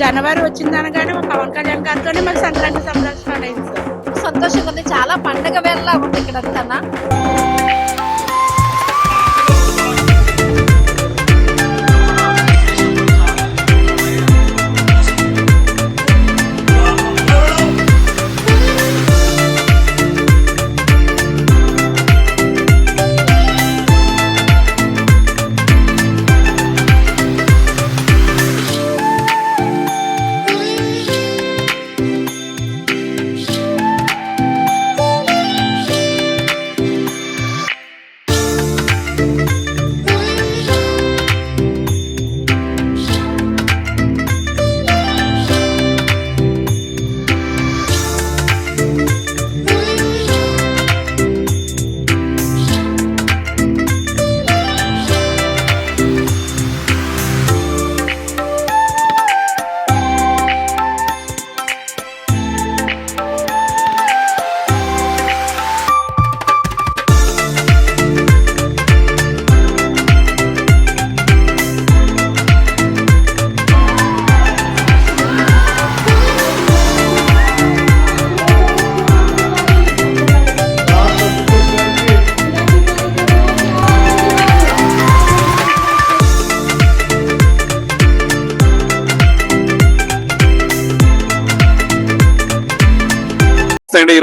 జనవరి వచ్చిందనగానే మా పవన్ కళ్యాణ్ గారితోనే మాకు సంక్రాంతి సంబరాలు స్టార్ట్ అయింది సార్. సంతోషంగా ఉంది. చాలా పండగ వేళలా ఉంది ఇక్కడ అంతా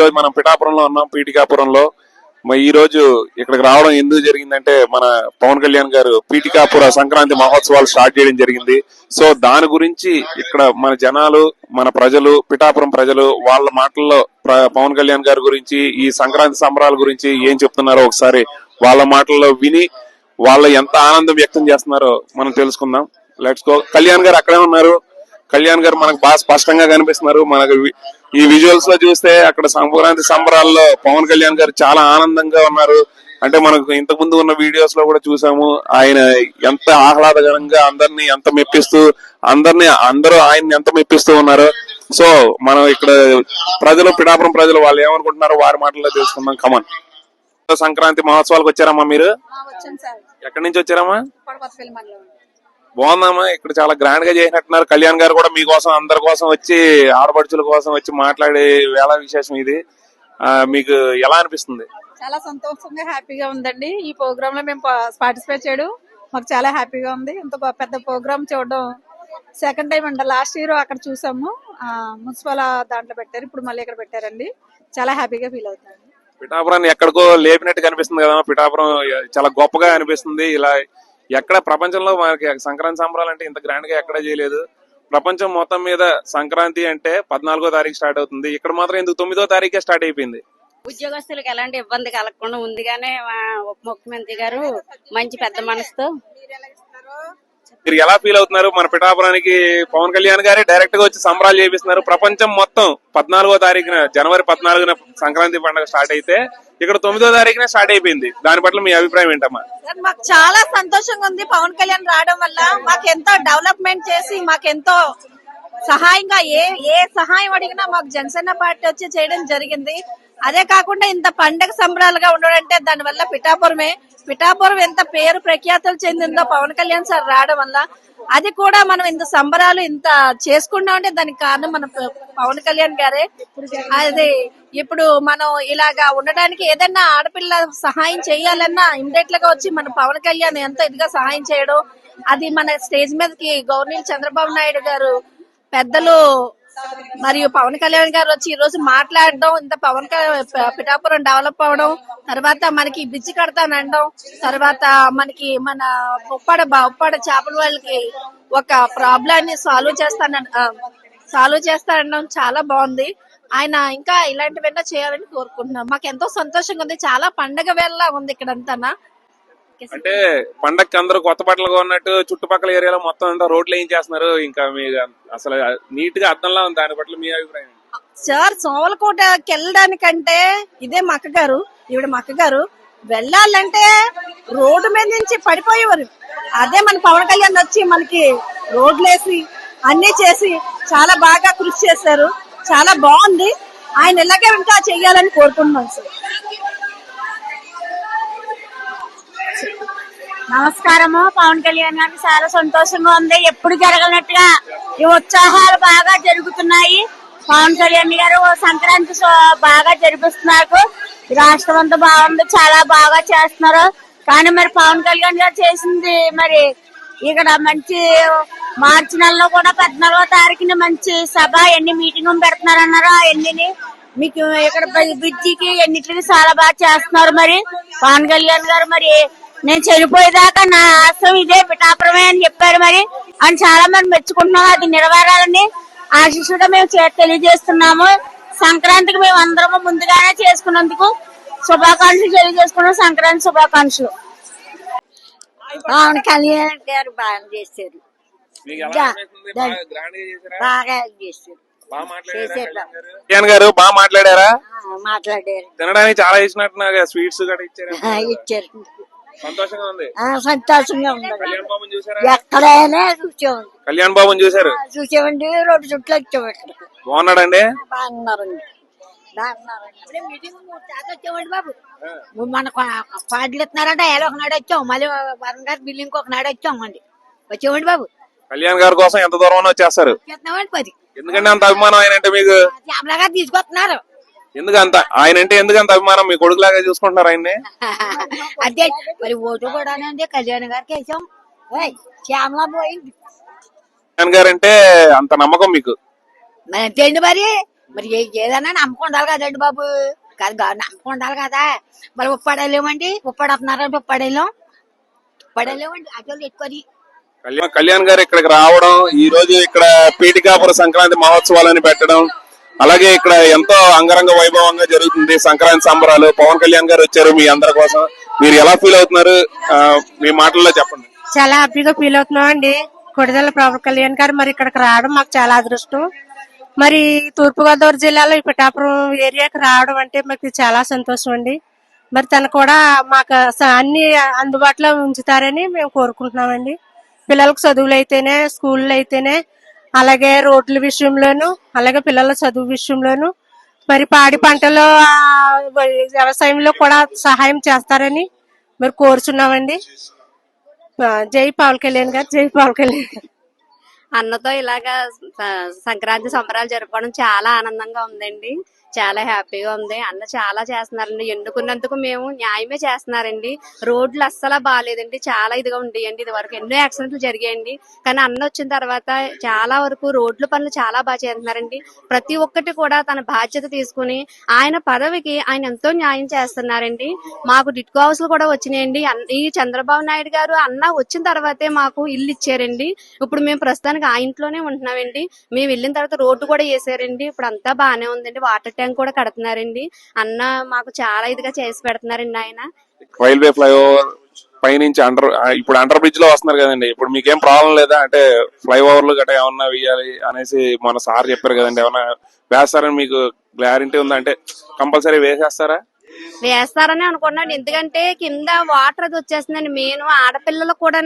ఈరోజు మనం పిఠాపురంలో ఉన్నాం పీటికాపురంలో మరి ఈ రోజు ఇక్కడికి రావడం ఎందుకు జరిగిందంటే మన పవన్ కళ్యాణ్ గారు పీటికాపుర సంక్రాంతి మహోత్సవాలు స్టార్ట్ చేయడం జరిగింది. సో దాని గురించి ఇక్కడ మన జనాలు మన ప్రజలు పిఠాపురం ప్రజలు వాళ్ళ మాటల్లో పవన్ కళ్యాణ్ గారి గురించి ఈ సంక్రాంతి సంబరాల గురించి ఏం చెప్తున్నారో ఒకసారి వాళ్ళ మాటల్లో విని వాళ్ళ ఎంత ఆనందం వ్యక్తం చేస్తున్నారో మనం తెలుసుకుందాం. లెట్స్ గో కళ్యాణ్ గారు అక్కడే ఉన్నారు. కళ్యాణ్ గారు మనకు బాగా స్పష్టంగా కనిపిస్తున్నారు. మనకు ఈ విజువల్స్లో చూస్తే అక్కడ సంక్రాంతి సంబరాల్లో పవన్ కళ్యాణ్ గారు చాలా ఆనందంగా ఉన్నారు. అంటే మనకు ఇంతకు ముందు ఉన్న వీడియోస్లో కూడా చూసాము. ఆయన ఎంత ఆహ్లాదకరంగా అందరినీ ఎంత మెప్పిస్తూ అందరినీ అందరూ ఆయన్ని ఎంత మెప్పిస్తూ ఉన్నారు. సో మనం ఇక్కడ ప్రజలు పిఠాపురం ప్రజలు వాళ్ళు ఏమనుకుంటున్నారో వారి మాటల్లో తెలుసుకుందాం. కమన్ సంక్రాంతి మహోత్సవాలకు వచ్చారమ్మా మీరు? ఎక్కడి నుంచి వచ్చారమ్మా? బాగుందమ్మా ఇక్కడ చాలా గ్రాండ్గా చేసినట్టున్నారు. కళ్యాణ్ గారు కూడా మీకోసం అందరి కోసం వచ్చి ఆడపడుచుల కోసం వచ్చి మాట్లాడే వేళ విశేషం ఇది. ఆ, మీకు ఎలా అనిపిస్తుంది? చాలా సంతోషంగా హ్యాపీగా ఉందండి. ఈ ప్రోగ్రామ్లో మేము పార్టిసిపేట్ చేయడం మాకు చాలా హ్యాపీగా ఉంది. ఇంత పెద్ద ప్రోగ్రామ్ చూడడం సెకండ్ టైం అండి. లాస్ట్ ఇయర్ అక్కడ చూసాము. ఆ, మున్సిపల్ దాంట్లో పెట్టారు. ఇప్పుడు మళ్ళీ ఇక్కడ పెట్టారండి. చాలా హ్యాపీగా ఫీల్ అవుతాను. పిఠాపురాన్ని ఎక్కడికో లేపినట్టు కనిపిస్తుంది కదా పిఠాపురం చాలా గొప్పగా అనిపిస్తుంది. ఇలా ఎక్కడ ప్రపంచంలో మనకి సంక్రాంతి సంబరాలు అంటే ఇంత గ్రాండ్గా ఎక్కడ చేయలేదు. ప్రపంచం మొత్తం మీద సంక్రాంతి అంటే పద్నాలుగో తారీఖు స్టార్ట్ అవుతుంది. ఇక్కడ మాత్రం ఎందుకు తొమ్మిదో తారీఖే స్టార్ట్ అయిపోయింది. ఉద్యోగస్తులకు ఎలాంటి ఇబ్బంది కలగకుండా ముందుగానే ఉప ముఖ్యమంత్రి గారు మంచి పెద్ద మనసుతో మీరు ఎలా ఫీల్ అవుతున్నారు? మన పిఠాపురానికి పవన్ కళ్యాణ్ గారే డైరెక్ట్గా వచ్చి సంబరాలు చేపిస్తున్నారు. ప్రపంచం మొత్తం పద్నాలుగో తారీఖున జనవరి పద్నాలుగున సంక్రాంతి పండుగ స్టార్ట్ అయితే ఇక్కడ తొమ్మిదో తారీఖున స్టార్ట్ అయిపోయింది. దాని పట్ల మీ అభిప్రాయం ఏంటమ్మా? మాకు చాలా సంతోషంగా ఉంది పవన్ కళ్యాణ్ రావడం వల్ల. మాకు ఎంతో డెవలప్మెంట్ చేసి మాకెంతో సహాయంగా ఏ ఏ సహాయం అడిగినా మాకు జనసేన పార్టీ వచ్చి చేయడం జరిగింది. అదే కాకుండా ఇంత పండగ సంబరాలుగా ఉండడంటే దాని వల్ల పిఠాపురమే పిఠాపురం ఎంత పేరు ప్రఖ్యాతులు చెందిందో పవన్ కళ్యాణ్ సార్ రావడం వల్ల అది కూడా మనం ఇంత సంబరాలు ఇంత చేసుకున్నామంటే దానికి కారణం మన పవన్ కళ్యాణ్ గారే. అది ఇప్పుడు మనం ఇలాగా ఉండడానికి ఏదైనా ఆడపిల్ల సహాయం చేయాలన్నా ఇమ్మీడియట్గా వచ్చి మన పవన్ కళ్యాణ్ ఎంత ఇదిగా సహాయం చేయడం అది మన స్టేజ్ మీదకి గవర్నర్ చంద్రబాబు నాయుడు గారు పెద్దలు మరియు పవన్ కళ్యాణ్ గారు వచ్చి ఈ రోజు మాట్లాడడం ఇంత పవన్ పిఠాపురం డెవలప్ అవడం తర్వాత మనకి బ్రిడ్జ్ కడతానడం తర్వాత మనకి మన ఉప్పాడ ఉప్పాడ చేపల వాళ్ళకి ఒక ప్రాబ్లాన్ని సాల్వ్ చేస్తాన సాల్వ్ చేస్తానడం చాలా బాగుంది. ఆయన ఇంకా ఇలాంటివన్నా చేయాలని కోరుకుంటున్నాం. మాకు ఎంతో సంతోషంగా ఉంది. చాలా పండగ వేళ ఉంది ఇక్కడ అంతా అంటే పండక్కి అందరూ కొత్త బట్టలు కొన్నట్టు చుట్టుపక్కల ఏరియాలో మొత్తం అంతా రోడ్లు ఏం చేస్తున్నారు? ఇంకా మీ అసలు నీట్గా అర్థంలా ఉంది. దాని పట్ల మీ అభిప్రాయం? సార్ సోమలకోటకి వెళ్ళడానికంటే ఇదే మా అక్కగారు ఈవిడ మా అక్కగారు వెళ్ళాలంటే రోడ్డు మీద నుంచి పడిపోయేవారు. అదే మన పవన్ కళ్యాణ్ వచ్చి మనకి రోడ్లు వేసి అన్ని చేసి చాలా బాగా కృషి చేశారు. చాలా బాగుంది. ఆయన ఇలాగే ఇంకా చెయ్యాలని కోరుకుంటున్నాం సార్. నమస్కారము. పవన్ కళ్యాణ్ గారికి చాలా సంతోషంగా ఉంది. ఎప్పుడు జరగనట్టుగా ఈ ఉత్సాహాలు బాగా జరుగుతున్నాయి. పవన్ కళ్యాణ్ గారు సంక్రాంతి బాగా జరిపిస్తున్నారు. ఈ రాష్ట్రం అంతా బాగుంది. చాలా బాగా చేస్తున్నారు. కానీ మరి పవన్ కళ్యాణ్ గారు చేసింది మరి ఇక్కడ మంచి మార్చి నెలలో కూడా పద్నాలుగో తారీఖున మంచి సభ ఎన్ని మీటింగ్ పెడుతున్నారన్నారు అవన్నీ మీకు ఇక్కడ బ్రిడ్జికి ఎన్నిటికి చాలా బాగా చేస్తున్నారు మరి. పవన్ కళ్యాణ్ గారు మరి నేను చనిపోయేదాకా నా ఆశ్రమం ఇదే పిఠాపురమే అని చెప్పారు మరి. అని చాలా మంది మెచ్చుకుంటున్నాం. అది నెరవేరాలని ఆశిస్సుగా మేము చే- తెలియజేస్తున్నాము. సంక్రాంతికి మేము అందరము ముందుగానే చేసుకున్నందుకు శుభాకాంక్షలు తెలియజేసుకున్నాం. సంక్రాంతి శుభాకాంక్షలు. పవన్ కళ్యాణ్ గారు బాగా చేశారు. మీకు ఎలా దా- అనిపిస్తుంది? దా- బాగా గ్రాండ్గా చేశారా? బాగా చేశారు. బాగా మాట్లాడారా చేశారు. కళ్యాణ్ గారు? బాగా మాట్లాడారా? ఆ, మాట్లాడారు. తినడానికి చాలా ఇచ్చినట్టున్నారు స్వీట్స్ కూడా ఇచ్చారు. ఇచ్చారు. సంతోషంగా ఉంది. సంతోషంగా ఎక్కడైనా చూసామండి కళ్యాణ్ బాబుని చూసారు? చూసామండి రెండు చుట్లు వచ్చాము ఇక్కడ బాగున్నాడండి? బాగున్నారండి. మన పాటలు ఇస్తున్నారంటే ఎలా ఒకనాడు వచ్చాం మళ్ళీ వరం గారి బిల్లింగ్ ఒకనాడు వచ్చామండి వచ్చామండి బాబు. కళ్యాణ్ గారి కోసం ఎంత దూరం వచ్చేస్తారు? పది. ఎందుకంటే అంత అభిమానం ఆయన అంటే మీకు? తీసుకొస్తున్నారు. ఎందుకు అంత ఆయన అంటే ఎందుకు అంత అభిమానం? మీ కొడుకులాగా చూసుకుంటున్నారు ఆయన్ని? అదే మరి ఓటు కూడా కళ్యాణ్ గారికి వేసాం. శ్యామలా పోయింది కళ్యాణ్ గారు అంటే అంత నమ్మకం మీకు? మరి అంతేండి మరి? మరి ఏదైనా నమ్మకం ఉండాలి కదండి బాబు. కాదు నమ్మకం ఉండాలి కదా. మరి ఉప్పాడలేమండి? ఉప్పాడుతున్నారంటే ఉప్పాడలేం. ఉప్పాడలేమండి. అసలు ఎక్కువ కళ్యాణ్ కళ్యాణ్ గారు ఇక్కడికి రావడం ఈ రోజు ఇక్కడ పీఠికాపుర సంక్రాంతి మహోత్సవాలని పెట్టడం అలాగే ఇక్కడ ఎంతో అంగరంగ వైభవంగా జరుగుతుంది సంక్రాంతి సంబరాలు. పవన్ కళ్యాణ్ గారు వచ్చారు మీ అందరి కోసం. మీరు ఎలా ఫీల్ అవుతున్నారు? మీ మాటల్లో చెప్పండి. చాలా హ్యాపీగా ఫీల్ అవుతున్నాం అండి. కొడిదల పవన్ కళ్యాణ్ గారు మరి ఇక్కడికి రావడం మాకు చాలా అదృష్టం. మరి తూర్పుగోదావరి జిల్లాలో ఈ పిఠాపురం ఏరియాకి రావడం అంటే మాకు చాలా సంతోషం అండి. మరి తను కూడా మాకు స- అన్ని అందుబాటులో ఉంచుతారని మేము కోరుకుంటున్నామండి. పిల్లలకు చదువులు అయితేనే స్కూళ్ళు అయితేనే అలాగే రోడ్ల విషయంలోను అలాగే పిల్లల చదువు విషయంలోను మరి పాడి పంటలో వ్యవసాయంలో కూడా సహాయం చేస్తారని మరి కోరుచున్నామండి. జై పవన్ కళ్యాణ్ గారు జై పవన్ కళ్యాణ్ గారు. అన్నతో ఇలాగా సంక్రాంతి సంబరాలు జరుపుకోవడం చాలా ఆనందంగా ఉందండి. చాలా హ్యాపీగా ఉంది. అన్న చాలా చేస్తున్నారండి. ఎన్నుకున్నందుకు మేము న్యాయమే చేస్తున్నారండి. రోడ్లు అస్సలు బాగాలేదండి చాలా ఇదిగా ఉండేయండి. ఇది వరకు ఎన్నో యాక్సిడెంట్లు జరిగాయండి. కానీ అన్న వచ్చిన తర్వాత చాలా వరకు రోడ్ల పనులు చాలా బాగా చేస్తున్నారండి. ప్రతి ఒక్కటి కూడా తన బాధ్యత తీసుకుని ఆయన పదవికి ఆయన ఎంతో న్యాయం చేస్తున్నారండి. మాకు డిట్కో హౌస్లు కూడా వచ్చినాయండి. ఈ చంద్రబాబు నాయుడు గారు అన్న వచ్చిన తర్వాతే మాకు ఇల్లు ఇచ్చారండి. ఇప్పుడు మేము ప్రస్తుతానికి ఆ ఇంట్లోనే ఉంటున్నామండి. మేము వెళ్ళిన తర్వాత రోడ్డు కూడా వేసారండి. ఇప్పుడు అంతా బాగానే ఉందండి. వాటర్ ట్యాంక్ కూడా కడుతున్నారండి. అన్న మాకు చాలా ఇదిగా చేసి పెడుతున్నారండి ఆయన. రైల్వే ఫ్లైఓవర్ పైనుంచి అండర్ ఇప్పుడు అండర్ బ్రిడ్జ్లో వస్తున్నారు కదండి. ఇప్పుడు మీకేం ప్రాబ్లం లేదా? అంటే ఫ్లైఓవర్లు గట్రా ఏమన్నా వేయాలి అనేసి మన సార్ చెప్పారు కదండి. ఏమన్నా వేస్తారని మీకు గ్యారంటీ ఉందా? అంటే కంపల్సరీ వేసేస్తారా? వేస్తారని అనుకున్నాను. ఎందుకంటే కింద వాటర్ అది వచ్చేస్తుందండి. మెయిన్ ఆడపిల్లలకు కూడా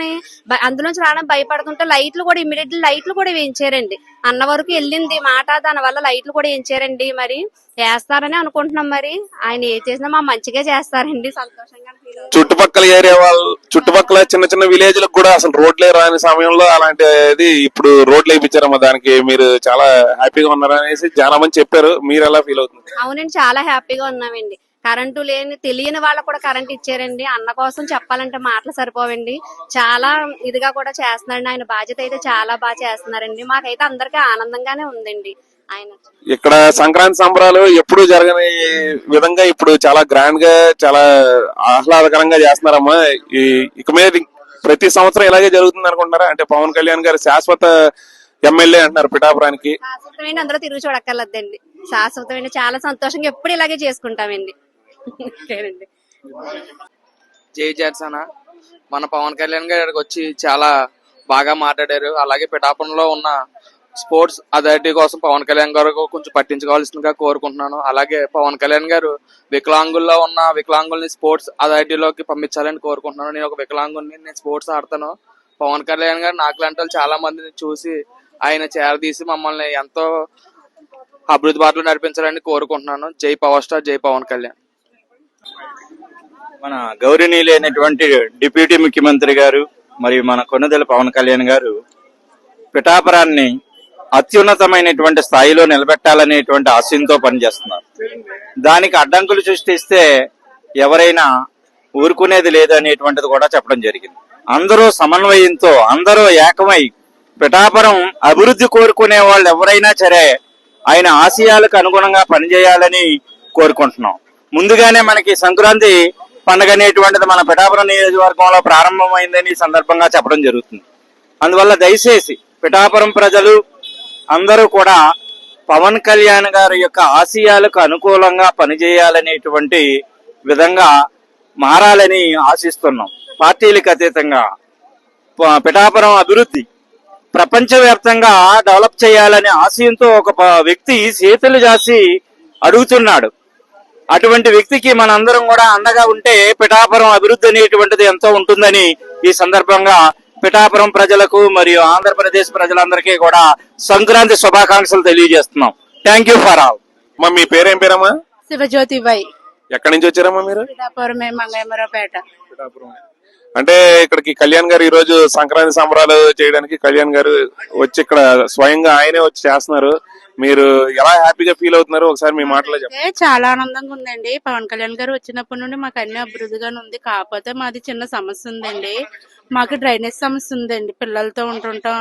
అందులోంచి రావడం భయపడుతుంటే లైట్లు కూడా ఇమీడియట్ లైట్లు కూడా వేయించారండి. అన్న వరకు వెళ్ళింది మాట. దాని వల్ల లైట్లు కూడా వేయించారండి. మరి వేస్తారని అనుకుంటున్నాం మరి. ఆయన ఏ చేసినా మా మంచిగా చేస్తారండి. సంతోషంగా. చుట్టుపక్కల ఏరియా వాళ్ళు చుట్టుపక్కల చిన్న చిన్న విలేజ్లకు కూడా అసలు రోడ్లే రాని సమయంలో అలాంటిది ఇప్పుడు రోడ్లు వేయించారమ్మా. దానికి మీరు చాలా హ్యాపీగా ఉన్నారనేసి చాలా మంది చెప్పారు. మీరు ఎలా ఫీల్ అవుతుంది? అవునండి చాలా హ్యాపీగా ఉన్నామండి. కరెంటు లేని తెలియని వాళ్ళకు కూడా కరెంట్ ఇచ్చారండి. అన్న కోసం చెప్పాలంటే మాటలు సరిపోవండి. చాలా ఇదిగా కూడా చేస్తున్నారండి. ఆయన బాధ్యత అయితే చాలా బాగా చేస్తున్నారండి. మాకైతే అందరికీ ఆనందంగానే ఉందండి. ఆయన ఇక్కడ సంక్రాంతి సంబరాలు ఎప్పుడు జరగని విధంగా ఇప్పుడు చాలా గ్రాండ్గా చాలా ఆహ్లాదకరంగా చేస్తున్నారమ్మా. ఈ ఇక మీద ప్రతి సంవత్సరం ఇలాగే జరుగుతుంది అనుకుంటారా అంటే పవన్ కళ్యాణ్ గారు శాశ్వత ఎమ్మెల్యే అంటున్నారు పిఠాపురానికి. శాశ్వతమైన అందరూ తిరిగి చూడక్కర్లేదండి. శాశ్వతమైన చాలా సంతోషంగా ఎప్పుడు ఇలాగే చేసుకుంటామండి. జై జనసేన. మన పవన్ కళ్యాణ్ గారు ఇక్కడికి వచ్చి చాలా బాగా మాట్లాడారు. అలాగే పిఠాపురంలో ఉన్న స్పోర్ట్స్ అథారిటీ కోసం పవన్ కళ్యాణ్ గారు కొంచెం పట్టించుకోవాల్సిందిగా కోరుకుంటున్నాను. అలాగే పవన్ కళ్యాణ్ గారు వికలాంగుల్లో ఉన్న వికలాంగుల్ని స్పోర్ట్స్ అథారిటీలోకి పంపించాలని కోరుకుంటున్నాను. నేను ఒక వికలాంగుల్ని నేను స్పోర్ట్స్ ఆడతాను. పవన్ కళ్యాణ్ గారు నాకు లాంటి చాలా మందిని చూసి ఆయన చేరదీసి మమ్మల్ని ఎంతో అభివృద్ధి బాటలు నడిపించాలని కోరుకుంటున్నాను. జై పవర్ స్టార్ జై పవన్ కళ్యాణ్. మన గౌరవనీయులైనటువంటి డిప్యూటీ ముఖ్యమంత్రి గారు మరియు మన కొన్నదెల పవన్ కళ్యాణ్ గారు పిఠాపురాన్ని అత్యున్నతమైనటువంటి స్థాయిలో నిలబెట్టాలనేటువంటి ఆశయంతో పనిచేస్తున్నారు. దానికి అడ్డంకులు సృష్టిస్తే ఎవరైనా ఊరుకునేది లేదనేటువంటిది కూడా చెప్పడం జరిగింది. అందరూ సమన్వయంతో అందరూ ఏకమై పిఠాపురం అభివృద్ధి కోరుకునే వాళ్ళు ఎవరైనా సరే ఆయన ఆశయాలకు అనుగుణంగా పనిచేయాలని కోరుకుంటున్నాం. ముందుగానే మనకి సంక్రాంతి పండుగ అనేటువంటిది మన పిఠాపురం నియోజకవర్గంలో ప్రారంభమైందని సందర్భంగా చెప్పడం జరుగుతుంది. అందువల్ల దయచేసి పిఠాపురం ప్రజలు అందరూ కూడా పవన్ కళ్యాణ్ గారి యొక్క ఆశయాలకు అనుకూలంగా పనిచేయాలనేటువంటి విధంగా మారాలని ఆశిస్తున్నాం. పార్టీలకు అతీతంగా ప- పిఠాపురం అభివృద్ధి ప్రపంచవ్యాప్తంగా డెవలప్ చేయాలనే ఆశయంతో ఒక వ్యక్తి చేతులు చేసి అడుగుతున్నాడు. అటువంటి వ్యక్తికి మనందరం కూడా అండగా ఉంటే పిఠాపురం అభివృద్ధి అనేటువంటిది ఎంతో ఉంటుందని ఈ సందర్భంగా పిఠాపురం ప్రజలకు మరియు ఆంధ్రప్రదేశ్ ప్రజలందరికీ కూడా సంక్రాంతి శుభాకాంక్షలు తెలియజేస్తున్నాం. థ్యాంక్ యూ ఫర్ ఆల్ అమ్మా మీ పేరేం పేరమ్మా? శివజ్యోతి బాయ్ ఎక్కడి నుంచి వచ్చారమ్మా మీరు? మంగళమరపేట. అంటే ఇక్కడికి కళ్యాణ్ గారు ఈ రోజు సంక్రాంతి సంబరాలు చేయడానికి కళ్యాణ్ గారు వచ్చి ఇక్కడ స్వయంగా ఆయనే వచ్చి చేస్తున్నారు. మీరు ఎలా హ్యాపీగా ఫీల్ అవుతున్నారు? ఒకసారి మీ మాటలో చెప్పండి. చాలా ఆనందంగా ఉందండి. పవన్ కళ్యాణ్ గారు వచ్చినప్పటి నుండి మాకు అన్ని అభివృద్ధిగానే ఉంది. కాకపోతే మాది చిన్న సమస్య ఉందండి. మాకు డ్రైనేజ్ సమస్య ఉందండి. పిల్లలతో ఉంటుంటాం.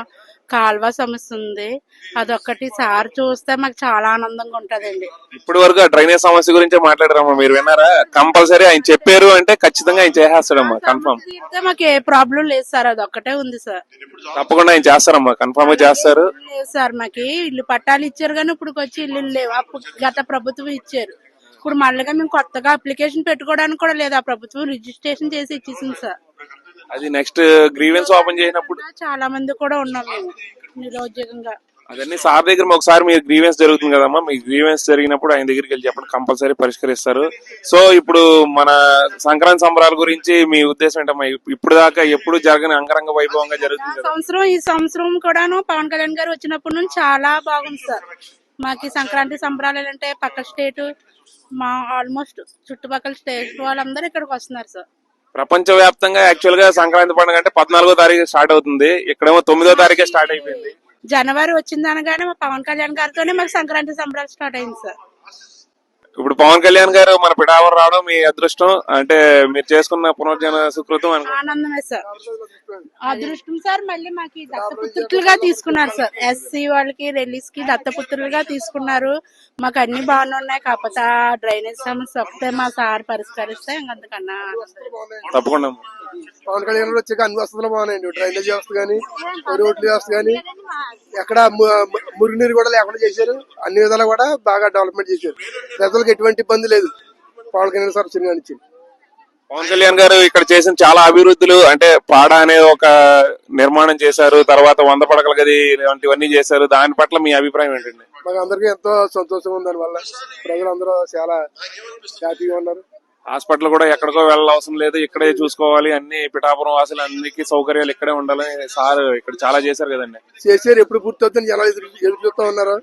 కాల్వ సమస్య ఉంది. అదొక్కటి సార్ చూస్తే మాకు చాలా ఆనందంగా ఉంటదండి. ఇప్పటి వరకు ఆ డ్రైనేజ్ సమస్య గురించే మాట్లాడారమ్మా. మీరు విన్నారా? కంపల్సరీ ఆయన చెప్పారు అంటే ఖచ్చితంగా ఆయన చేసేస్తాడమ్మా. కన్ఫర్మ్. తీరితే మాకు ఏ ప్రాబ్లం లేదు సార్. అదొక్కటే ఉంది సార్. తప్పకుండా ఆయన చేస్తారమ్మా. కన్ఫర్మ్ చేస్తారు. లేదు సార్ మాకి. ఇల్లు పట్టాలు ఇచ్చారు కానీ ఇప్పుడు వచ్చి ఇల్లు లేవు. అప్పుడు గత ప్రభుత్వం ఇచ్చారు. ఇప్పుడు మళ్ళీగా మేము కొత్తగా అప్లికేషన్ పెట్టుకోవడానికి కూడా లేదు. ఆ ప్రభుత్వం రిజిస్ట్రేషన్ చేసి ఇచ్చేసింది సార్. అది నెక్స్ట్ గ్రీవెన్స్ ఓపెన్ చేసినప్పుడు చాలా మంది కూడా ఉన్నాం మేము నిరుద్యోగంగా. అదన్నీ సార్ దగ్గర ఒకసారి మీరు గ్రీవెన్స్ జరుగుతుంది కదమ్మా. మీ గ్రీవెన్స్ జరిగినప్పుడు ఆయన దగ్గరికి వెళ్ళి చెప్పండి కంపల్సరీ పరిష్కరిస్తారు. సో ఇప్పుడు మన సంక్రాంతి సంబరాల గురించి మీ ఉద్దేశం ఏంటమ్మా? ఇప్పుడు దాకా ఎప్పుడు జరగని అంగరంగ వైభవంగా జరుగుతుంది సంవత్సరం ఈ సంవత్సరం కూడాను పవన్ కళ్యాణ్ గారు వచ్చినప్పటి నుంచి చాలా బాగుంది సార్. మాకు సంక్రాంతి సంబరాలు అంటే పక్క స్టేట్ మా ఆల్మోస్ట్ చుట్టుపక్కల స్టేట్ వాళ్ళందరూ ఇక్కడికి వస్తున్నారు సార్. ప్రపంచ వ్యాప్తంగా యాక్చువల్గా సంక్రాంతి పండుగ అంటే పద్నాలుగో తారీఖు స్టార్ట్ అవుతుంది. ఇక్కడేమో తొమ్మిదో తారీఖే స్టార్ట్ అయిపోయింది. జనవరి వచ్చింది అనగానే మా పవన్ కళ్యాణ్ గారితోనే మాకు సంక్రాంతి సంబరాలు స్టార్ట్ అయింది సార్. ఇప్పుడు పవన్ కళ్యాణ్ గారు మన పిడావర్ రావడం మీ అదృష్టం. అంటే మీరు చేసుకున్న పునర్జన సుకృతం ఆనందమే సార్. అదృష్టం సార్ మళ్ళీ మాకు దత్తపుత్రులుగా తీసుకున్నారు సార్. ఎస్సీ వాళ్ళకి రిలీజ్కి దత్తపుత్రులుగా తీసుకున్నారు. మాకు అన్ని బాగానే ఉన్నాయి. కాకపోతే డ్రైనేజ్ సమస్య ఒకటే మా సార్ పరిష్కరిస్తే ఇంకంతకన్నా. తప్పకుండా. పవన్ కళ్యాణ్ గారు వచ్చాక అన్ని వసతులు బాగున్నాయండి. డ్రైనేజ్ వ్యవస్థ కానీ రోడ్ల వ్యవస్థ కానీ ఎక్కడ మురుగునీరు కూడా లేకుండా చేశారు. అన్ని విధాలు కూడా బాగా డెవలప్మెంట్ చేశారు. ప్రజలకు ఎటువంటి ఇబ్బంది లేదు. పవన్ కళ్యాణ్ సార్ వచ్చిన నుంచి పవన్ కళ్యాణ్ గారు ఇక్కడ చేసిన చాలా అభివృద్ధులు అంటే పాడ అనే ఒక నిర్మాణం చేశారు తర్వాత వంద పడకల గది ఇలాంటివన్నీ చేశారు. దాని పట్ల మీ అభిప్రాయం ఏంటండి? మాకు అందరికీ ఎంతో సంతోషం ఉంది దానివల్ల. ప్రజలందరూ చాలా హ్యాపీగా ఉన్నారు. హాస్పిటల్ కూడా ఎక్కడికో వెళ్ళాల్సిన అవసరం లేదు. ఇక్కడే చూసుకోవాలి. అన్ని పిఠాపురం వాసులు అన్నికి సౌకర్యాలు ఇక్కడే ఉండాలని సార్ ఇక్కడ చాలా చేశారు కదండి. చేశారు. ఎప్పుడు పూర్తవుతుంది జనాలు ఎదురు ఎదురు చూస్తూ ఉన్నారు?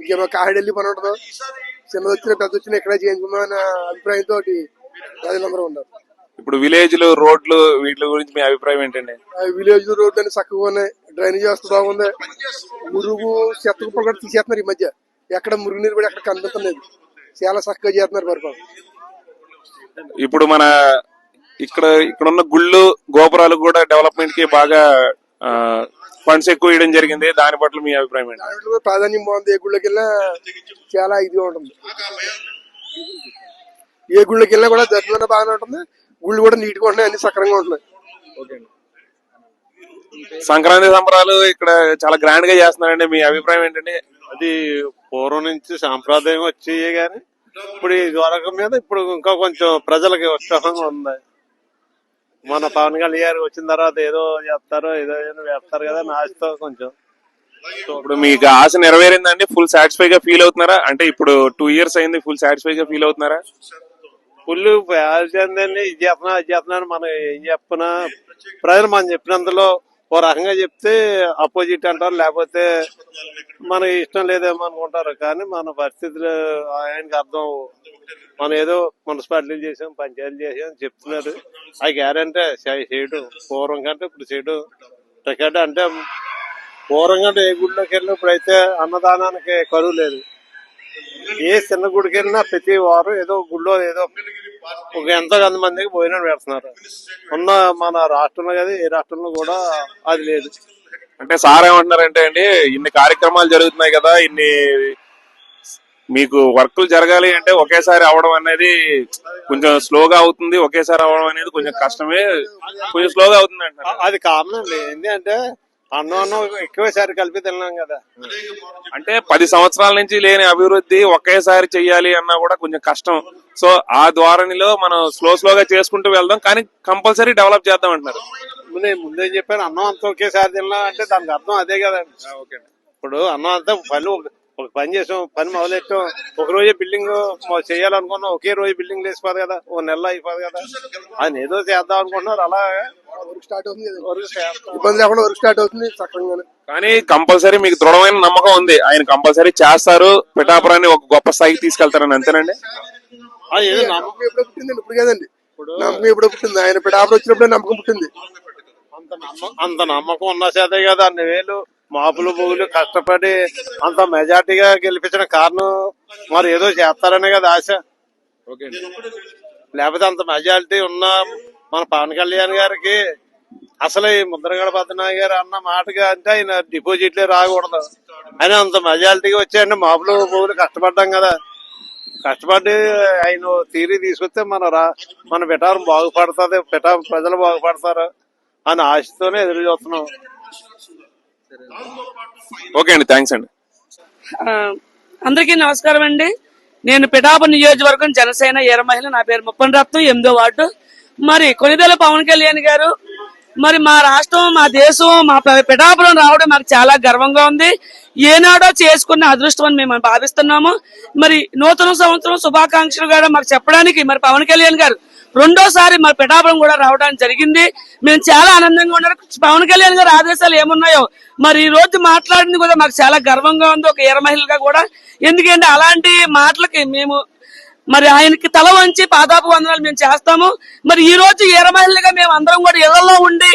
ఇంకేమో కాహిడెళ్ళి పని ఉండదు చిన్నది వచ్చిన పెద్ద వచ్చిన ఇక్కడే చేయించుకుందాం అనే అభిప్రాయంతో ప్రజలందరూ ఉన్నారు. ఇప్పుడు విలేజ్లు రోడ్లు వీటి గురించి మీ అభిప్రాయం ఏంటండి? విలేజ్ రోడ్లు అన్ని చక్కగా ఉన్నాయి. డ్రైనేజ్ వ్యవస్థ బాగుంది. మురుగు చెత్త కుప్పలు కూడా తీసేస్తున్నారు ఈ మధ్య. ఎక్కడ మురుగు నీరు కూడా ఎక్కడ కనిపించలేదు చాలా చక్కగా చేస్తున్నారు పరిపాలన. ఇప్పుడు మన ఇక్కడ ఇక్కడ ఉన్న గుళ్ళు గోపురాలు కూడా డెవలప్మెంట్కి బాగా ఫండ్స్ ఎక్కువ ఇవ్వడం జరిగింది. దాని పట్ల మీ అభిప్రాయం ఏంటి? ప్రాధాన్యం బాగుంది. ఏ గుళ్ళకి చాలా ఇదిగా ఉంటుంది. ఏ గుళ్ళకి వెళ్ళినా కూడా దర్శనం బాగానే ఉంటుంది. గుళ్ళు కూడా నీట్గా ఉంటున్నాయి అన్ని సక్రంగా ఉంటున్నాయి. సంక్రాంతి సంబరాలు ఇక్కడ చాలా గ్రాండ్గా చేస్తున్నారండి. మీ అభిప్రాయం ఏంటండి? అది పూర్వం నుంచి సాంప్రదాయం వచ్చేయే గాని ఇప్పుడు ఈ ద్వారకం మీద ఇప్పుడు ఇంకా కొంచెం ప్రజలకి ఉత్సాహంగా ఉంది. మన పవన్ కళ్యాణ్ గారు వచ్చిన తర్వాత ఏదో చేస్తారో ఏదో ఏదో వేస్తారు కదా నాశతో కొంచెం. ఇప్పుడు మీకు ఆశ నెరవేరిందండి? ఫుల్ సాటిస్ఫై గా ఫీల్ అవుతున్నారా? అంటే ఇప్పుడు టూ ఇయర్స్ అయింది ఫుల్ సాటిస్ఫై గా ఫీల్ అవుతున్నారా? ఫుల్ చెందండి ఇది చేస్తున్నా అది చేస్తున్నా మనం ఏం చెప్పినా ప్రజలు మనం చెప్పినందులో ఓ రకంగా చెప్తే అపోజిట్ అంటారు లేకపోతే మనకి ఇష్టం లేదేమో అనుకుంటారు. కానీ మన పరిస్థితులు ఆయనకి అర్థం మనం ఏదో మున్సిపాలిటీలు చేసాం పంచాయతీలు చేసాం చెప్తున్నారు. ఆ గ్యారంటీ చేయడం పూర్వం కంటే ఇప్పుడు చేయడం టికెట్ అంటే కంటే ఏ గుడిలోకి వెళ్ళినా ఇప్పుడైతే అన్నదానానికి కరువు లేదు. ఏ చిన్న గుడికి వెళ్ళినా ప్రతి వారం ఏదో గుడిలో ఏదో ఒక ఎంతో కొంత మందికి భోజనం పెడుతున్నారు. ఉన్న మన రాష్ట్రంలో కదా ఏ రాష్ట్రంలో కూడా అది లేదు. అంటే సార్ ఏమంటున్నారంటే అండి ఇన్ని కార్యక్రమాలు జరుగుతున్నాయి కదా ఇన్ని మీకు వర్కులు జరగాలి అంటే ఒకేసారి అవడం అనేది కొంచెం స్లోగా అవుతుంది ఒకేసారి అవడం అనేది కొంచెం కష్టమే కొంచెం స్లోగా అవుతుంది అంటున్నారు. అ- అది కామన్ అండి. ఏంటి అంటే అన్నం అన్నం ఎక్కువసారి కలిపి తిన్నాం కదా. అంటే పది సంవత్సరాల నుంచి లేని అభివృద్ధి ఒకేసారి చెయ్యాలి అన్నా కూడా కొంచెం కష్టం. సో ఆ ధోరణిలో మనం స్లో స్లోగా చేసుకుంటూ వెళ్దాం కానీ కంపల్సరీ డెవలప్ చేద్దాం అంటున్నారు. నేను ముందే చెప్పాను అన్నం అంతా ఒకేసారి తిన్నా అంటే దానికి అర్థం అదే కదండి. ఇప్పుడు అన్నం అంతా పని ఒక- పని చేసాం పని మొదలెట్టాం. ఒక రోజే బిల్డింగ్ చేయాలనుకున్నాం ఒకే రోజు బిల్డింగ్ లేసిపోదు కదా ఓ నెల అయిపోదు కదా. ఆయన ఏదో చేద్దాం అనుకుంటున్నారు అలా వర్క్ స్టార్ట్ అవుతుంది. ఇబ్బంది లేకుండా వర్క్ స్టార్ట్ అవుతుంది సక్రమంగానే కానీ కంపల్సరీ మీకు దృఢమైన నమ్మకం ఉంది. ఆయన కంపల్సరీ చేస్తారు. పిఠాపురాన్ని ఒక గొప్ప స్థాయికి తీసుకెళ్తారని అంతేనండి? నమ్మకం ఎప్పుడో పుట్టిందండి ఇప్పుడు కదండి. నమ్మకం ఎప్పుడో పుట్టింది. ఆయన పిడాపులు వచ్చినప్పుడే నమ్మకం పుట్టింది. అంత నమ్మకం అంత నమ్మకం ఉన్న చేతే కదా అన్ని వేలు. మాపులు బొగులు కష్టపడి అంత మెజార్టీగా గెలిపించిన కారణం మరి ఏదో చేస్తారనే కదా ఆశ. లేకపోతే అంత మెజారిటీ ఉన్న మన పవన్ కళ్యాణ్ గారికి అసలు ఈ ముద్రగడ పద్మనాభ గారు అన్న మాటగా అంటే ఆయన డిపాజిట్లే రాకూడదు. ఆయన అంత మెజారిటీగా వచ్చాయంటే మాపులు బొగులు కష్టపడ్డాం కదా. కష్టపడి ఆయన తీరి తీసుకొస్తే మన రా మన పిఠారం బాగుపడుతుంది పిఠారం ప్రజలు బాగుపడతారు అని ఆశతోనే ఎదురు చూస్తున్నాం. ఓకే అండి థ్యాంక్స్ అండి. ఆ, అందరికీ నమస్కారం అండి. నేను పిఠాప నియోజకవర్గం జనసేన ఏర మహిళ నా పేరు ముప్పన్ రత్నం ఎనిమిదో వార్డు. మరి కొనిదెల పవన్ కళ్యాణ్ గారు మరి మా రాష్ట్రం మా దేశం మా పిఠాపురం రావడం మాకు చాలా గర్వంగా ఉంది. ఏనాడో చేసుకున్న అదృష్టం అని మేము భావిస్తున్నాము. మరి నూతన సంవత్సరం శుభాకాంక్షలు కూడా మాకు చెప్పడానికి మరి పవన్ కళ్యాణ్ గారు రెండోసారి మా పిఠాపురం కూడా రావడానికి జరిగింది. మేము చాలా ఆనందంగా ఉన్నారు. పవన్ కళ్యాణ్ గారు ఆదేశాలు ఏమున్నాయో? మరి ఈ రోజు మాట్లాడింది కూడా మాకు చాలా గర్వంగా ఉంది. ఒక ఏర మహిళగా కూడా. ఎందుకంటే అలాంటి మాటలకి మేము మరి ఆయనకి తల వంచి పాదాపు వందనాలు మేము చేస్తాము. మరి ఈ రోజు ఏర మహిళగా మేము అందరం కూడా ఇళ్ళలో ఉండి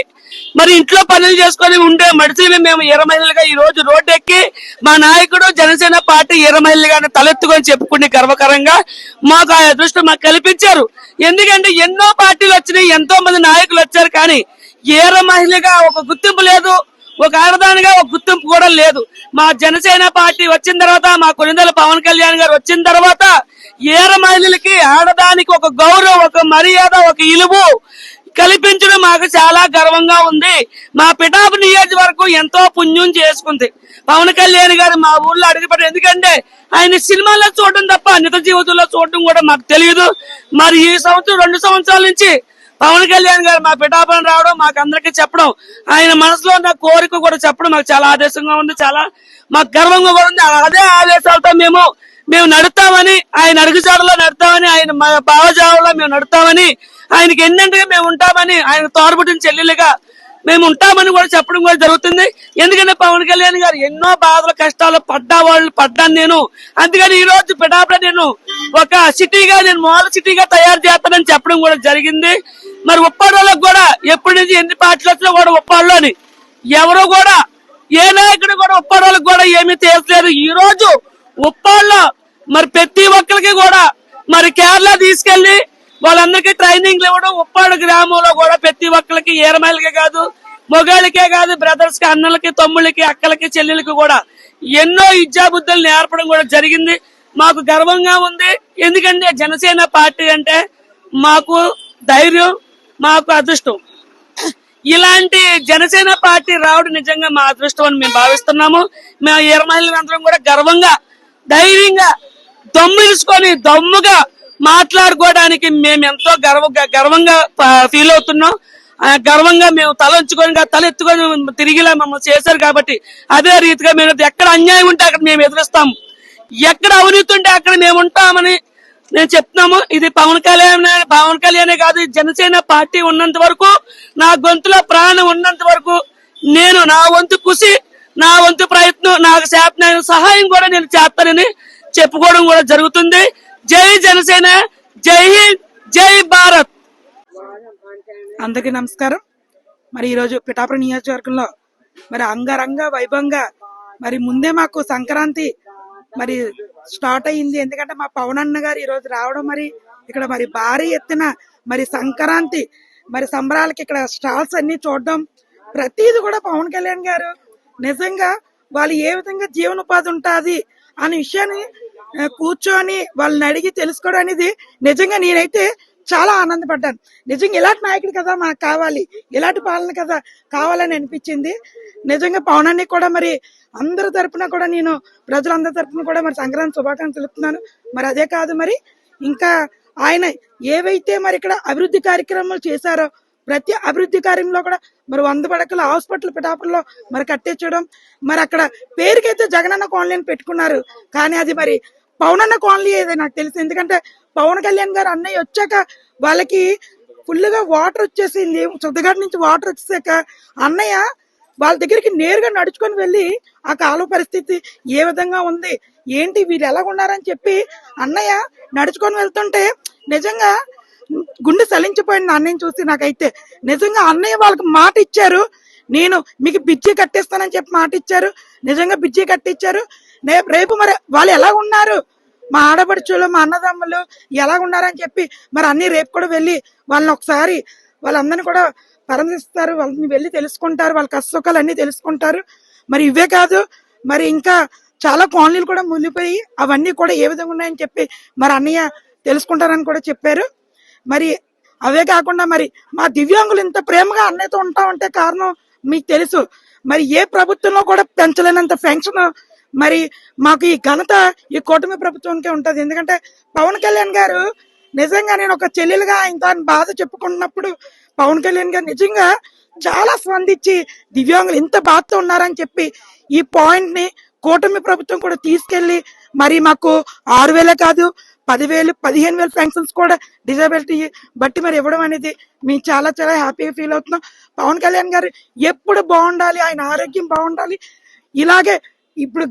మరి ఇంట్లో పనులు చేసుకొని ఉండే మడిసిని మేము ఎర్ర మహిళలుగా ఈ రోజు రోడ్డు ఎక్కి మా నాయకుడు జనసేన పార్టీ ఎర్ర మహిళలుగా తలెత్తుకొని చెప్పుకునే గర్వకరంగా మాకు ఆ అదృష్టం మాకు కల్పించారు. ఎందుకంటే ఎన్నో పార్టీలు వచ్చినాయి ఎంతో మంది నాయకులు వచ్చారు కానీ ఏర మహిళగా ఒక గుర్తింపు లేదు ఒక ఆడదానిగా ఒక గుర్తింపు కూడా లేదు. మా జనసేన పార్టీ వచ్చిన తర్వాత మా కొనిదల పవన్ కళ్యాణ్ గారు వచ్చిన తర్వాత ఏర మహిళలకి ఆడదానికి ఒక గౌరవం ఒక మర్యాద ఒక ఇలువు కల్పించడం మాకు చాలా గర్వంగా ఉంది. మా పిఠాపు నియోజకవర్గం ఎంతో పుణ్యం చేసుకుంది. పవన్ కళ్యాణ్ గారు మా ఊర్లో అడుగుపడి ఎందుకంటే ఆయన సినిమాల్లో చూడడం తప్ప నిజ జీవితంలో చూడడం కూడా మాకు తెలియదు మరి ఈ సంవత్సరం రెండు సంవత్సరాల నుంచి పవన్ కళ్యాణ్ గారు మా పిఠాపన రావడం మాకు అందరికీ చెప్పడం ఆయన మనసులో ఉన్న కోరిక కూడా చెప్పడం మాకు చాలా ఆదేశంగా ఉంది. చాలా మాకు గర్వంగా కూడా ఉంది. అదే ఆదేశాలతో మేము మేము నడుస్తామని ఆయన అడుగుజాడలో నడుస్తామని ఆయన మా భావజాడలో మేము నడుస్తామని ఆయనకి ఎన్నింటిగా మేము ఉంటామని ఆయన తోడబుట్టిన చెల్లెలుగా మేము ఉంటామని కూడా చెప్పడం కూడా జరుగుతుంది. ఎందుకంటే పవన్ కళ్యాణ్ గారు ఎన్నో బాధలు కష్టాలు పడ్డా వాళ్ళు పడ్డాను నేను. అందుకని ఈ రోజు పిఠాపురం నేను ఒక సిటీగా నేను మోడల్ సిటీగా తయారు చేస్తానని చెప్పడం కూడా జరిగింది. మరి ఉప్పాడోళ్ళకి కూడా ఎప్పటి నుంచి ఎన్ని పార్టీలు వచ్చినా కూడా ఉప్పాడులోని ఎవరు కూడా ఏ నాయకుడు కూడా ఉప్పాడోళ్ళకి కూడా ఏమీ తెలియలేదు ఈ రోజు ఉప్పాడులో మరి ప్రతి ఒక్కరికి కూడా మరి కేరళ తీసుకెళ్ళి వాళ్ళందరికీ ట్రైనింగ్ ఇవ్వడం ఉప్పాడు గ్రామంలో కూడా ప్రతి ఒక్కరికి ఏరమాయలకే కాదు మొగాళ్ళకే కాదు బ్రదర్స్కి అన్నలకి తమ్ముళ్ళకి అక్కలకి చెల్లెలకి కూడా ఎన్నో విద్యాబుద్ధులు నేర్పడం కూడా జరిగింది. మాకు గర్వంగా ఉంది. ఎందుకంటే జనసేన పార్టీ అంటే మాకు ధైర్యం మాకు అదృష్టం. ఇలాంటి జనసేన పార్టీ రావడం నిజంగా మా అదృష్టం అని మేము భావిస్తున్నాము. మేము ఇరవై అందరం కూడా గర్వంగా ధైర్యంగా దమ్ములుసుకొని దమ్ముగా మాట్లాడుకోవడానికి మేము ఎంతో గర్వ గర్వంగా ఫీల్ అవుతున్నాం. గర్వంగా మేము తల ఉంచుకొని తల ఎత్తుకొని తిరిగిలా మమ్మల్ని చేశారు కాబట్టి అదే రీతిగా మేము ఎక్కడ అన్యాయం ఉంటే అక్కడ మేము ఎదురుస్తాం. ఎక్కడ అవినీతి ఉంటే అక్కడ మేము ఉంటామని నేను చెప్తున్నాము. ఇది పవన్ కళ్యాణ్ పవన్ కళ్యాణే కాదు జనసేన పార్టీ ఉన్నంత వరకు నా గొంతులో ప్రాణం ఉన్నంత వరకు నేను నా వంతు కృషి నా వంతు ప్రయత్నం నాకు చేతన సహాయం కూడా నేను చేస్తానని చెప్పుకోవడం కూడా జరుగుతుంది. జై జనసేన జై హింద్ జై భారత్. అందరికీ నమస్కారం. మరి ఈరోజు పిఠాపురం నియోజకవర్గంలో మరి అంగరంగ వైభవంగా మరి ముందే మాకు సంక్రాంతి మరి స్టార్ట్ అయ్యింది. ఎందుకంటే మా పవన్ అన్న గారు ఈరోజు రావడం మరి ఇక్కడ మరి భారీ ఎత్తున మరి సంక్రాంతి మరి సంబరాలకి ఇక్కడ స్టాల్స్ అన్ని చూడడం. ప్రతిది కూడా పవన్ కళ్యాణ్ గారు. నిజంగా వాళ్ళు ఏ విధంగా జీవనోపాధి ఉంటుంది అనే విషయాన్ని కూర్చొని వాళ్ళని అడిగి తెలుసుకోవడం అనేది నిజంగా నేనైతే చాలా ఆనందపడ్డాను. నిజంగా ఇలాంటి నాయకుడు కదా మాకు కావాలి. ఇలాంటి పాలన కదా కావాలని అనిపించింది. నిజంగా పవనాన్ని కూడా మరి అందరి తరఫున కూడా నేను ప్రజలందరి తరపున కూడా మరి సంక్రాంతి శుభాకాంక్షలు తెలుపుతున్నాను. మరి అదే కాదు మరి ఇంకా ఆయన ఏవైతే మరి ఇక్కడ అభివృద్ధి కార్యక్రమాలు చేశారో ప్రతి అభివృద్ధి కార్యంలో కూడా మరి వంద పడకల హాస్పిటల్ పిఠాపురంలో మరి కట్టించడం మరి అక్కడ పేరుకైతే జగనన్న కాలనీ పెట్టుకున్నారు. కానీ అది మరి పవనన్న కాలనీ ఏదో నాకు తెలుసు. ఎందుకంటే పవన్ కళ్యాణ్ గారు అన్నయ్య వచ్చాక వాళ్ళకి ఫుల్గా వాటర్ వచ్చేసింది. చుద్దగాడి నుంచి వాటర్ వచ్చేసాక అన్నయ్య వాళ్ళ దగ్గరికి నేరుగా నడుచుకొని వెళ్ళి ఆ కాలువ పరిస్థితి ఏ విధంగా ఉంది? ఏంటి? వీళ్ళు ఎలా ఉన్నారని చెప్పి అన్నయ్య నడుచుకొని వెళ్తుంటే నిజంగా గుండె సలించిపోయింది అన్నయ్య చూసి నాకైతే. నిజంగా అన్నయ్య వాళ్ళకి మాట ఇచ్చారు. నేను మీకు బిజ్జి కట్టేస్తానని చెప్పి మాట ఇచ్చారు. నిజంగా బిజ్జి కట్టించారు నే- రేపు మరి వాళ్ళు ఎలా ఉన్నారు? మా ఆడపడుచులు మా అన్నదమ్ములు ఎలా ఉన్నారని చెప్పి మరి అన్ని రేపు కూడా వెళ్ళి వాళ్ళని ఒకసారి వాళ్ళందరినీ కూడా పరమిస్తారు వాళ్ళని వెళ్ళి తెలుసుకుంటారు వాళ్ళ కష్టసుఖాలు అన్నీ అన్ని తెలుసుకుంటారు. మరి ఇవే కాదు మరి ఇంకా చాలా కాలనీలు కూడా మునిగిపోయి అవన్నీ కూడా ఏ విధంగా ఉన్నాయని చెప్పి మరి అన్నయ్య తెలుసుకుంటారని కూడా చెప్పారు. మరి అవే కాకుండా మరి మా దివ్యాంగులు ఇంత ప్రేమగా అన్నయ్యతో ఉంటా ఉంటే కారణం మీకు తెలుసు. మరి ఏ ప్రభుత్వంలో కూడా పెంచలేనంత పెన్షన్ మరి మాకు ఈ ఘనత ఈ కూటమి ప్రభుత్వంకే ఉంటుంది. ఎందుకంటే పవన్ కళ్యాణ్ గారు నిజంగా నేను ఒక చెల్లెలుగా ఆయన బాధ చెప్పుకున్నప్పుడు పవన్ కళ్యాణ్ గారు నిజంగా చాలా స్పందించి దివ్యాంగులు ఇంత బాధతో ఉన్నారని చెప్పి ఈ పాయింట్ని కూటమి ప్రభుత్వం కూడా తీసుకెళ్ళి మరి మాకు ఆరు వేలే కాదు పదివేలు పదిహేను వేలు పెన్షన్స్ కూడా డిజబిలిటీ బట్టి మరి ఇవ్వడం అనేది మేము చాలా చాలా హ్యాపీగా ఫీల్ అవుతున్నాం. పవన్ కళ్యాణ్ గారు ఎప్పుడు బాగుండాలి ఆయన ఆరోగ్యం బాగుండాలి ఇలాగే ఇప్పుడు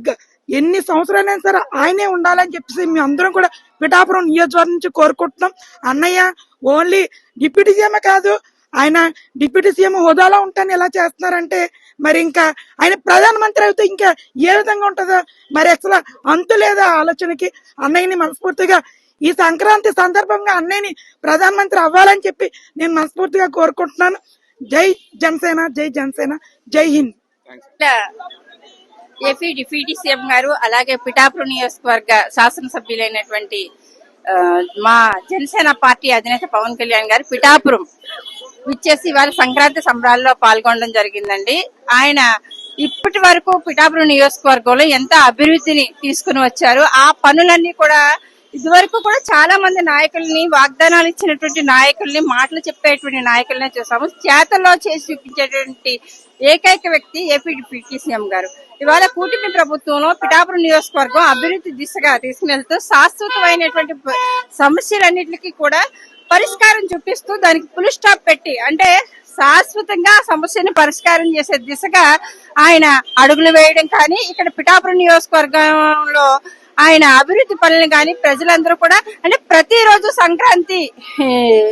ఎన్ని సంవత్సరాలైనా సరే ఆయనే ఉండాలని చెప్పేసి మేము అందరం కూడా పిఠాపురం నియోజకవర్గం నుంచి కోరుకుంటున్నాం. అన్నయ్య ఓన్లీ డిప్యూటీ సీఎం కాదు ఆయన డిప్యూటీ సీఎం హోదాలో ఉంటాను ఎలా చేస్తున్నారంటే మరి ఇంకా ఆయన ప్రధానమంత్రి అయితే ఇంకా ఏ విధంగా ఉంటుందో మరి అసలు అంతు లేదా ఆలోచనకి అన్నయ్యని మనస్ఫూర్తిగా ఈ సంక్రాంతి సందర్భంగా అన్నయ్యని ప్రధానమంత్రి అవ్వాలని చెప్పి నేను మనస్ఫూర్తిగా కోరుకుంటున్నాను. జై జనసేన జై జనసేన జై హింద్. ఏపీ డిప్యూటీ సీఎం గారు అలాగే పిఠాపురం నియోజకవర్గ శాసనసభ్యులైనటువంటి ఆ, మా జనసేన పార్టీ అధినేత పవన్ కళ్యాణ్ గారు పిఠాపురం విచ్చేసి వారి సంక్రాంతి సంబరాల్లో పాల్గొనడం జరిగిందండి. ఆయన ఇప్పటి వరకు పిఠాపురం నియోజకవర్గంలో ఎంత అభివృద్ధిని తీసుకుని వచ్చారు ఆ పనులన్నీ కూడా ఇదివరకు కూడా చాలా మంది నాయకుల్ని వాగ్దానాలు ఇచ్చినటువంటి నాయకుల్ని మాటలు చెప్పేటువంటి నాయకుల్ని చూసాము. చేతల్లో చేసి చూపించేటువంటి ఏకైక వ్యక్తి ఏపీ డిప్యూటీ సీఎం గారు. ఇవాళ కూటమి ప్రభుత్వంలో పిఠాపురం నియోజకవర్గం అభివృద్ధి దిశగా తీసుకువెళ్తూ శాశ్వతమైనటువంటి సమస్యలన్నింటికి కూడా పరిష్కారం చూపిస్తూ దానికి ఫుల్ స్టాప్ పెట్టి అంటే శాశ్వతంగా సమస్యను పరిష్కారం చేసే దిశగా ఆయన అడుగులు వేయడం కానీ ఇక్కడ పిఠాపురం నియోజకవర్గంలో ఆయన అభివృద్ధి పనులను కానీ ప్రజలందరూ కూడా అంటే ప్రతిరోజు సంక్రాంతి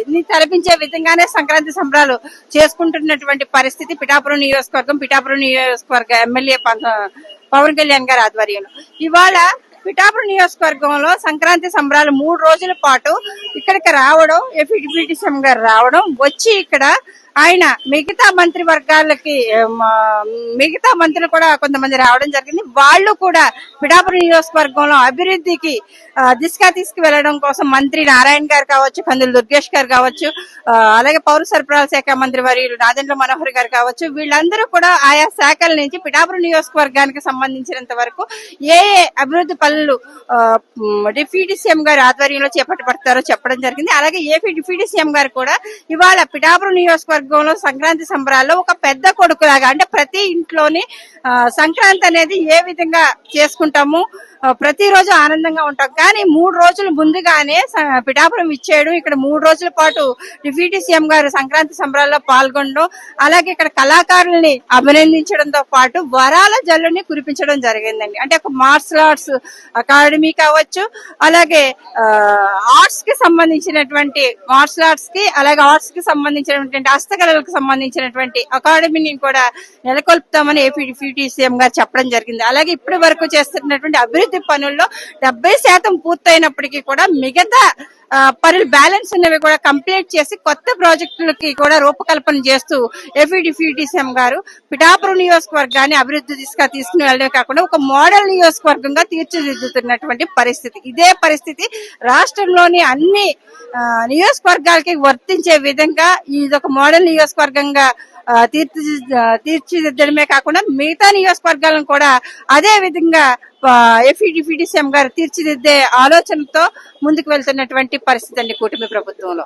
ని తలపించే విధంగానే సంక్రాంతి సంబరాలు చేసుకుంటున్నటువంటి పరిస్థితి పిఠాపురం నియోజకవర్గం పిఠాపురం నియోజకవర్గ ఎమ్మెల్యే పవన్ కళ్యాణ్ గారి ఆధ్వర్యంలో. ఇవాళ పిఠాపురం నియోజకవర్గంలో సంక్రాంతి సంబరాలు మూడు రోజుల పాటు ఇక్కడికి రావడం ఏపీ గారు రావడం వచ్చి ఇక్కడ ఆయన మిగతా మంత్రి వర్గాలకి మిగతా మంత్రులు కూడా కొంతమంది రావడం జరిగింది. వాళ్ళు కూడా పిఠాపురం నియోజకవర్గంలో అభివృద్ధికి దిశగా తీసుకువెళ్ళడం కోసం మంత్రి నారాయణ గారు కావచ్చు కందులు దుర్గేష్ గారు కావచ్చు అలాగే పౌర సరఫరాల శాఖ మంత్రి వర్యులు నాదెండ్ల మనోహర్ గారు కావచ్చు వీళ్ళందరూ కూడా ఆయా శాఖల నుంచి పిఠాపురం నియోజకవర్గానికి సంబంధించినంత వరకు ఏ ఏ అభివృద్ధి పనులు ఆ, డిప్యూటీ సీఎం గారి ఆధ్వర్యంలో చేపట్టబడతారో చెప్పడం జరిగింది. అలాగే ఏపీ డిప్యూటీ సీఎం గారు కూడా ఇవాళ పిఠాపురం నియోజకవర్గంలో సంక్రాంతి సంబరాల్లో ఒక పెద్ద కొడుకులాగా అంటే ప్రతి ఇంట్లోని ఆ, సంక్రాంతి అనేది ఏ విధంగా చేసుకుంటాము ప్రతిరోజు ఆనందంగా ఉంటాం. కానీ మూడు రోజులు ముందుగానే పిఠాపురం ఇచ్చేయడం ఇక్కడ మూడు రోజుల పాటు డిప్యూటీ సీఎం గారు సంక్రాంతి సంబరాల్లో పాల్గొనడం అలాగే ఇక్కడ కళాకారుల్ని అభినందించడంతో పాటు వరాల జల్లుని కురిపించడం జరిగిందండి. అంటే ఒక మార్షల్ ఆర్ట్స్ అకాడమీ కావచ్చు అలాగే ఆర్ట్స్కి సంబంధించినటువంటి మార్షల్ ఆర్ట్స్కి అలాగే ఆర్ట్స్కి సంబంధించినటువంటి హస్తకళలకు సంబంధించినటువంటి అకాడమీని కూడా నెలకొల్పుతామని ఏపీ డిప్యూటీ సీఎం గారు చెప్పడం జరిగింది. అలాగే ఇప్పటి వరకు చేస్తున్నటువంటి అభివృద్ధి పనుల్లో డెబ్బై శాతం పూర్తయినప్పటికీ కూడా మిగతా పనులు బ్యాలెన్స్ ఉన్నవి కూడా కంప్లీట్ చేసి కొత్త ప్రాజెక్టులకి కూడా రూపకల్పన చేస్తూ ఏపీ గారు పిఠాపురం నియోజకవర్గాన్ని అభివృద్ధి దిశగా తీసుకుని వెళ్ళడమే కాకుండా ఒక మోడల్ నియోజకవర్గంగా తీర్చిదిద్దుతున్నటువంటి పరిస్థితి. ఇదే పరిస్థితి రాష్ట్రంలోని అన్ని నియోజకవర్గాలకి వర్తించే విధంగా ఇది ఒక మోడల్ నియోజకవర్గంగా తీర్చి తీర్చిదిద్దడమే కాకుండా మిగతా నియోజకవర్గాలను కూడా అదే విధంగా ఎఫీ డిప్యూటీ సీఎం గారు తీర్చిదిద్దే ఆలోచనతో ముందుకు వెళ్తున్నటువంటి పరిస్థితి అండి కూటమి ప్రభుత్వంలో.